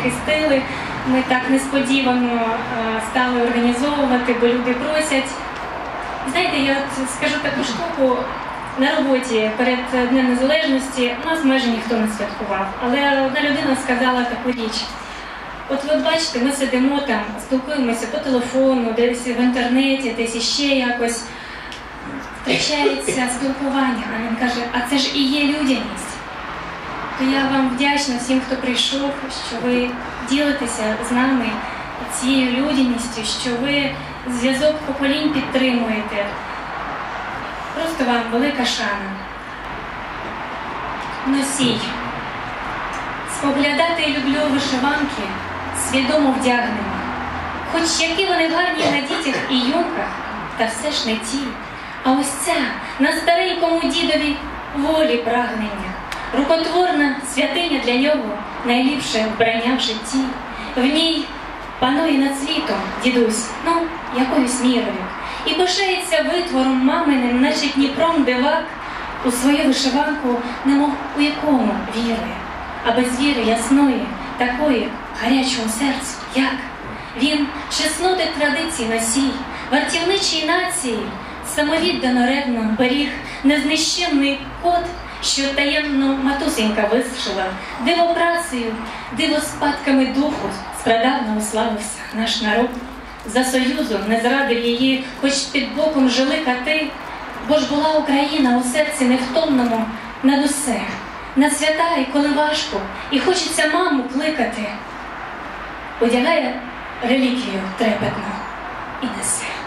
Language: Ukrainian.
захистили. Ми так несподівано е, стали організовувати, бо люди просять. Знаєте, я скажу таку штуку. На роботі перед Днем Незалежності нас майже ніхто не святкував. Але одна людина сказала таку річ. От ви бачите, ми сидимо там, спілкуємося по телефону, десь в інтернеті, десь іще якось втрачається спілкування. А він каже, а це ж і є людяність. Я вам вдячна всім, хто прийшов, що ви ділитеся з нами цією людяністю, що ви зв'язок поколінь підтримуєте. Просто вам велика шана. Носій. Споглядати люблю вишиванки, свідомо вдягнені. Хоч які вони гарні на дітях і юнках, та все ж не ті. А ось ця на старенькому дідові волі прагнення, рукотворна святиня для нього найліпше вбрання в житті. В ній панує над світом дідусь, ну, якоюсь мірою, і пишається витвором маминим, наче Дніпром дивак, у свою вишиванку, немов у якому вірує, а без віри ясної, такої гарячого серцю, як. Він чесноти традицій носій, вартівничій нації, самовіддано ревно беріг незнищенний код, що таємно матусенька вишила, диво працею, диво спадками духу, спрадавно уславився наш народ. За союзом не зрадив її, хоч під боком жили кати, бо ж була Україна у серці невтомному над усе, на свята, і коли важко, і хочеться маму кликати, одягає реліквію трепетно і несе.